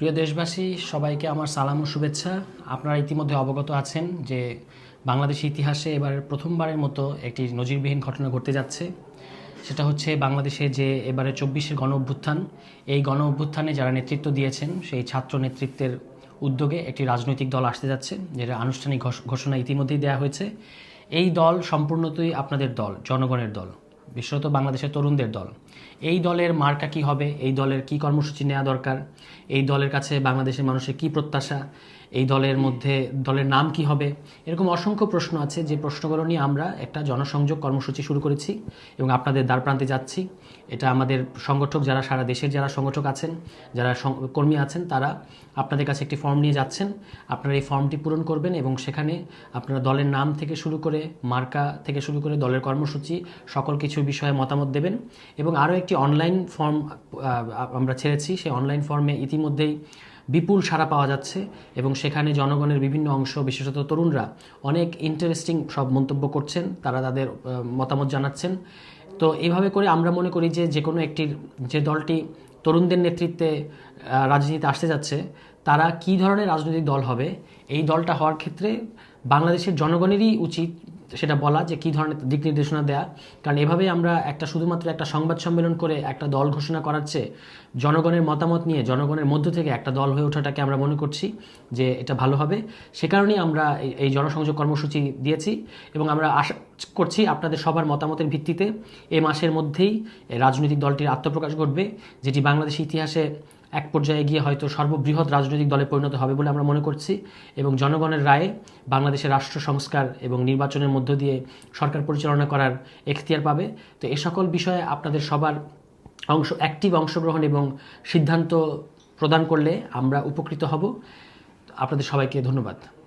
প্রিয় দেশবাসী, সবাইকে আমার সালাম ও শুভেচ্ছা। আপনারা ইতিমধ্যে অবগত আছেন যে বাংলাদেশ ইতিহাসে এবার প্রথমবারের মতো একটি নজিরবিহীন ঘটনা ঘটতে যাচ্ছে। সেটা হচ্ছে বাংলাদেশে যে এবারে চব্বিশের গণ অভ্যুত্থান, এই গণ অভ্যুত্থানে যারা নেতৃত্ব দিয়েছেন, সেই ছাত্র নেতৃত্বের উদ্যোগে একটি রাজনৈতিক দল আসতে যাচ্ছে, যেটা আনুষ্ঠানিক ঘোষ- ঘোষণা ইতিমধ্যেই দেওয়া হয়েছে। এই দল সম্পূর্ণতই আপনাদের দল, জনগণের দল। বিশেষত বাংলাদেশের তরুণদের দল। এই দলের মার্কা কি হবে? এই দলের কি কর্মসূচি নেওয়া দরকার? এই দলের কাছে বাংলাদেশের মানুষের কি প্রত্যাশা? এই দলের মধ্যে দলের নাম কি হবে? এরকম অসংখ্য প্রশ্ন আছে। যে প্রশ্নগুলো নিয়ে আমরা একটা জনসংযোগ কর্মসূচি শুরু করেছি এবং আপনাদের দ্বারপ্রান্তে যাচ্ছি। এটা আমাদের সংগঠক যারা, সারা দেশের যারা সংগঠক আছেন, যারা কর্মী আছেন, তারা আপনাদের কাছে একটি ফর্ম নিয়ে যাচ্ছেন। আপনারা এই ফর্মটি পূরণ করবেন এবং সেখানে আপনারা দলের নাম থেকে শুরু করে, মার্কা থেকে শুরু করে দলের কর্মসূচি, সকল কিছু বিষয়ে মতামত দেবেন। এবং আরও একটি অনলাইন ফর্ম আমরা ছেড়েছি। সেই অনলাইন ফর্মে ইতিমধ্যেই বিপুল সাড়া পাওয়া যাচ্ছে এবং সেখানে জনগণের বিভিন্ন অংশ, বিশেষত তরুণরা, অনেক ইন্টারেস্টিং সব মন্তব্য করছেন। তারা তাদের মতামত জানাচ্ছেন। তো এইভাবে করে আমরা মনে করি যে যে কোনো একটি, যে দলটি তরুণদের নেতৃত্বে রাজনীতিতে আসতে যাচ্ছে, তারা কি ধরনের রাজনৈতিক দল হবে? এই দলটা হওয়ার ক্ষেত্রে বাংলাদেশের জনগণেরই উচিত সেটা বলা যে কী ধরনের দিক নির্দেশনা দেয়া। কারণ এভাবে আমরা একটা শুধুমাত্র একটা সংবাদ সম্মেলন করে একটা দল ঘোষণা করার চেয়ে জনগণের মতামত নিয়ে, জনগণের মধ্য থেকে একটা দল হয়ে ওঠাটাকে আমরা মনে করছি যে এটা ভালো হবে। সে কারণেই আমরা এই- এই জনসংযোগ কর্মসূচি দিয়েছি এবং আমরা আশা করছি আপনাদের সবার মতামতের ভিত্তিতে এ মাসের মধ্যেই রাজনৈতিক দলটির আত্মপ্রকাশ ঘটবে, যেটি বাংলাদেশ ইতিহাসে এক পর্যায়ে গিয়ে হয়তো সর্ববৃহৎ রাজনৈতিক দলে পরিণত হবে বলে আমরা মনে করছি এবং জনগণের রায়ে বাংলাদেশের রাষ্ট্র সংস্কার এবং নির্বাচনের মধ্য দিয়ে সরকার পরিচালনা করার এখতিয়ার পাবে। তো এ সকল বিষয়ে আপনাদের সবার অংশ অ্যাক্টিভ অংশগ্রহণ এবং সিদ্ধান্ত প্রদান করলে আমরা উপকৃত হব। আপনাদের সবাইকে ধন্যবাদ।